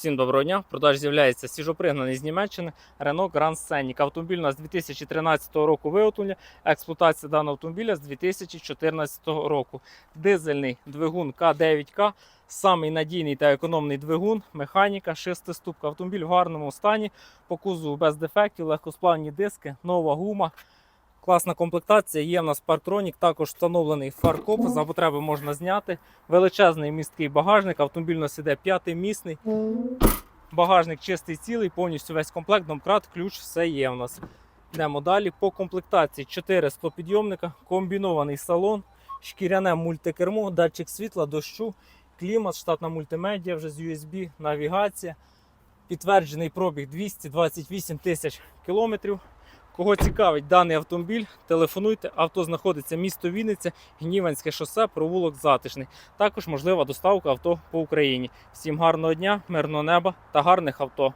Всім доброго дня. Продаж з'являється свіжопригнаний з Німеччини Renault Grand Scenic. Автомобіль у нас 2013 року виготовлення. Експлуатація даного автомобіля з 2014 року. Дизельний двигун К9К. Самий надійний та економний двигун, механіка, шестиступка. Автомобіль в гарному стані, по кузову без дефектів, легкосплавні диски, нова гума. Класна комплектація. Є в нас Partronic, також встановлений фаркоп. За потреби можна зняти. Величезний місткий багажник. Автомобіль у нас іде п'ятимісний. Багажник чистий цілий, повністю весь комплект, домкрат, ключ, все є в нас. Йдемо далі. По комплектації 4 склопідйомника, комбінований салон, шкіряне мультикермо, датчик світла, дощу, клімат, штатна мультимедіа вже з USB, навігація. Підтверджений пробіг 228 тисяч кілометрів. Кого цікавить даний автомобіль, телефонуйте. Авто знаходиться місто Вінниця, Гніванське шосе, провулок Затишний. Також можлива доставка авто по Україні. Всім гарного дня, мирного неба та гарних авто.